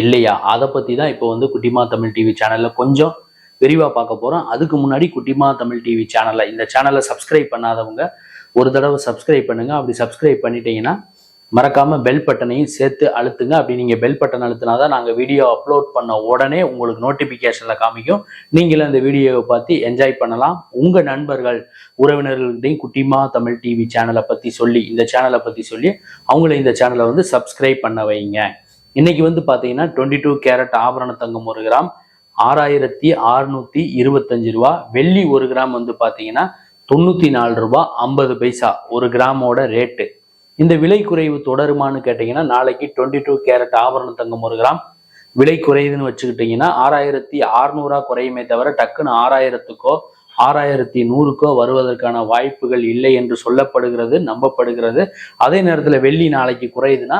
இல்லையா? அதை பற்றி தான் இப்போ வந்து குட்டிமா தமிழ் டிவி சேனலில் கொஞ்சம் விரிவாக பார்க்க போகிறோம் அதுக்கு முன்னாடி குட்டிமா தமிழ் டிவி சேனலில் இந்த சேனலை சப்ஸ்கிரைப் பண்ணாதவங்க ஒரு தடவை சப்ஸ்கிரைப் பண்ணுங்க. அப்படி சப்ஸ்கிரைப் பண்ணிட்டீங்கன்னா மறக்காமல் பெல் பட்டனையும் சேர்த்து அழுத்துங்க. அப்படி நீங்கள் பெல் பட்டன் அழுத்தினாதான் நாங்கள் வீடியோ அப்லோட் பண்ண உடனே உங்களுக்கு நோட்டிஃபிகேஷனில் காமிக்கும். நீங்களும் அந்த வீடியோவை பார்த்து என்ஜாய் பண்ணலாம். உங்கள் நண்பர்கள் உறவினர்கள்டையும் குட்டிமா தமிழ் டிவி சேனலை பற்றி சொல்லி இந்த சேனலை பற்றி சொல்லி அவங்கள இந்த சேனலை வந்து சப்ஸ்கிரைப் பண்ண வைங்க. இன்னைக்கு வந்து பாத்தீங்கன்னா டுவெண்ட்டி டூ கேரட் ஆபரண தங்கம் ஒரு கிராம் ஆறாயிரத்தி அறுநூத்தி இருபத்தஞ்சு ரூபா. வெள்ளி ஒரு கிராம் வந்து பாத்தீங்கன்னா தொண்ணூத்தி நாலு ரூபா ஐம்பது பைசா ஒரு கிராமோட ரேட்டு இந்த விலை குறைவு தொடருமான்னு கேட்டீங்கன்னா நாளைக்கு டுவெண்ட்டி டூ கேரட் ஆபரண தங்கம் ஒரு கிராம். விலை குறையுதுன்னு வச்சுக்கிட்டீங்கன்னா ஆறாயிரத்தி அறுநூறா குறையுமே தவிர டக்குன்னு ஆறாயிரத்துக்கோ ஆறாயிரத்தி நூறுக்கோ வருவதற்கான வாய்ப்புகள் இல்லை என்று சொல்லப்படுகிறது நம்பப்படுகிறது. அதே நேரத்தில் வெள்ளி நாளைக்கு குறையுதுன்னா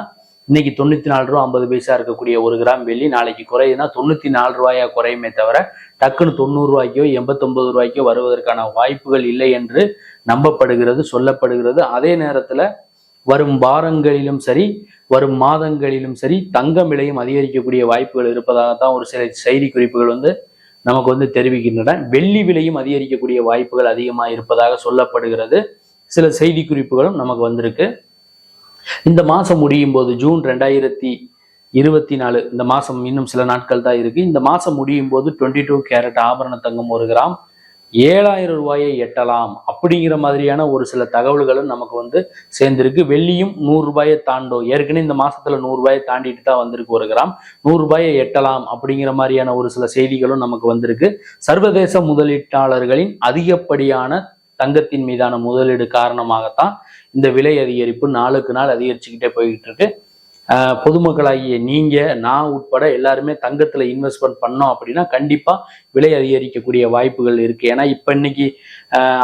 இன்னைக்கு தொண்ணூத்தி நாலு ரூபா ஐம்பது பைசா இருக்கக்கூடிய ஒரு கிராம் வெள்ளி நாளைக்கு குறையுதுன்னா தொண்ணூத்தி நாலு ரூபாயா குறையுமே தவிர டக்குன்னு தொண்ணூறு ரூபாய்க்கோ எண்பத்தொன்பது ரூபாய்க்கோ வருவதற்கான வாய்ப்புகள் இல்லை என்று நம்பப்படுகிறது சொல்லப்படுகிறது. அதே நேரத்துல வரும் வாரங்களிலும் சரி வரும் மாதங்களிலும் சரி தங்கம் விலையும் அதிகரிக்கக்கூடிய வாய்ப்புகள் இருப்பதாகத்தான் ஒரு சில செய்தி குறிப்புகள் வந்து நமக்கு வந்து தெரிவிக்கின்றன. வெள்ளி விலையும் அதிகரிக்கக்கூடிய வாய்ப்புகள் அதிகமாக இருப்பதாக சொல்லப்படுகிறது. சில செய்தி குறிப்புகளும் நமக்கு வந்திருக்கு. இந்த மாசம் முடியும் போது ஜூன் ரெண்டாயிரத்தி இருபத்தி நாலு இந்த மாசம் இன்னும் சில நாட்கள் தான் இருக்குது இந்த மாசம் முடியும் போது டுவெண்ட்டி டூ கேரட் ஆபரண தங்கம் ஒரு கிராம் ஏழாயிரம் ரூபாயை எட்டலாம். அப்படிங்கிற மாதிரியான ஒரு சில தகவல்களும் நமக்கு வந்து சேர்ந்திருக்கு. வெள்ளியும் நூறு ரூபாயை தாண்டும். ஏற்கனவே இந்த மாசத்துல நூறுரூபாயை தாண்டிட்டு தான் வந்திருக்கு ஒரு கிராம். நூறு ரூபாயை எட்டலாம் அப்படிங்கிற மாதிரியான ஒரு சில செய்திகளும் நமக்கு வந்திருக்கு. சர்வதேச முதலீட்டாளர்களின் அதிகப்படியான தங்கத்தின் மீதான முதலீடு காரணமாகத்தான் இந்த விலை அதிகரிப்பு நாளுக்கு நாள் அதிகரிச்சுக்கிட்டே போய்கிட்டு இருக்கு ஆஹ் பொதுமக்களாகிய நீங்க நான் உட்பட எல்லாருமே தங்கத்துல இன்வெஸ்ட்மெண்ட் பண்ணோம் அப்படின்னா கண்டிப்பா விலை அதிகரிக்கக்கூடிய வாய்ப்புகள் இருக்கு. ஏன்னா இப்ப இன்னைக்கு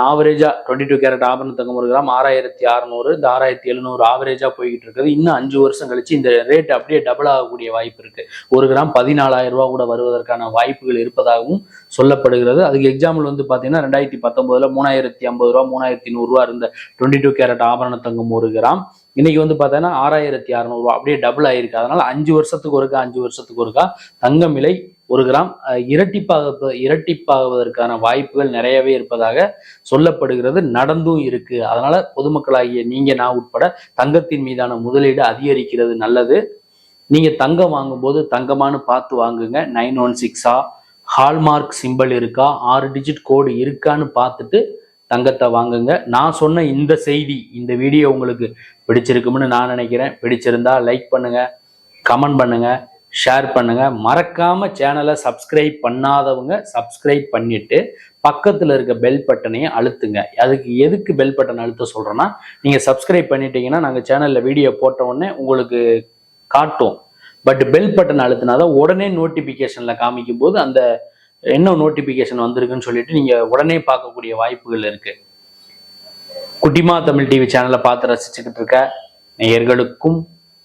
ஆவரேஜா டுவெண்ட்டி டூ கேரட் ஆபரண தங்கம் ஒரு கிராம் ஆறாயிரத்தி அறுநூறு இந்த ஆறாயிரத்தி எழுநூறு ஆவரேஜா போய்கிட்டு இருக்குது. இன்னும் அஞ்சு வருஷம் கழிச்சு இந்த ரேட் அப்படியே டபுள் ஆகக்கூடிய வாய்ப்பு இருக்கு. ஒரு கிராம் பதினாலாயிரம் ரூபா கூட வருவதற்கான வாய்ப்புகள் இருப்பதாகவும் சொல்லப்படுகிறது. அதுக்கு எக்ஸாம்பிள் வந்து பாத்தீங்கன்னா ரெண்டாயிரத்தி பத்தொன்பதுல மூணாயிரத்தி ஐம்பது ரூபா மூணாயிரத்தி நூறுரூவா இருந்த டுவெண்ட்டி டூ கேரட் ஆபரண தங்கம் ஒரு கிராம். இன்னைக்கு வந்து பார்த்தீங்கன்னா ஆறாயிரத்தி அறநூறுவா அப்படியே டபுள் ஆயிருக்கு. அதனால அஞ்சு வருஷத்துக்கு ஒருக்கா அஞ்சு வருஷத்துக்கு ஒருக்கா தங்கம் விலை ஒரு கிராம் இரட்டிப்பாக இரட்டிப்பாகுவதற்கான வாய்ப்புகள் நிறையவே இருப்பதாக சொல்லப்படுகிறது நடந்தும் இருக்கு. அதனால பொதுமக்களாகிய நீங்க நான் உட்பட தங்கத்தின் மீதான முதலீடு அதிகரிக்கிறது நல்லது. நீங்க தங்கம் வாங்கும்போது தங்கமானு பார்த்து வாங்குங்க. நைன் ஒன் சிக்ஸா? ஹால்மார்க் சிம்பிள் இருக்கா? ஆறு டிஜிட் கோடு இருக்கான்னு பார்த்துட்டு தங்கத்தை வாங்குங்க. நான் சொன்ன இந்த செய்தி இந்த வீடியோ உங்களுக்கு பிடிச்சிருக்கும்னு நான் நினைக்கிறேன். பிடிச்சிருந்தா லைக் பண்ணுங்க கமெண்ட் பண்ணுங்க. ஷேர் பண்ணுங்கள் மறக்காமல் சேனலை சப்ஸ்கிரைப் பண்ணாதவங்க சப்ஸ்கிரைப் பண்ணிவிட்டு பக்கத்தில் இருக்க பெல் பட்டனையும் அழுத்துங்க. அதுக்கு எதுக்கு பெல் பட்டன் அழுத்த சொல்கிறோன்னா நீங்கள் சப்ஸ்கிரைப் பண்ணிட்டீங்கன்னா நாங்கள் சேனலில் வீடியோ போட்ட உடனே உங்களுக்கு காட்டும். பட் பெல் பட்டன் அழுத்தினாதான் உடனே நோட்டிஃபிகேஷனில் காமிக்கும் போது அந்த என்ன நோட்டிஃபிகேஷன் வந்திருக்குன்னு சொல்லிட்டு நீங்கள் உடனே பார்க்கக்கூடிய வாய்ப்புகள் இருக்குது குட்டிமா தமிழ் டிவி சேனலை பார்த்து ரசிச்சுக்கிட்டு இருக்க நேயர்களுக்கும்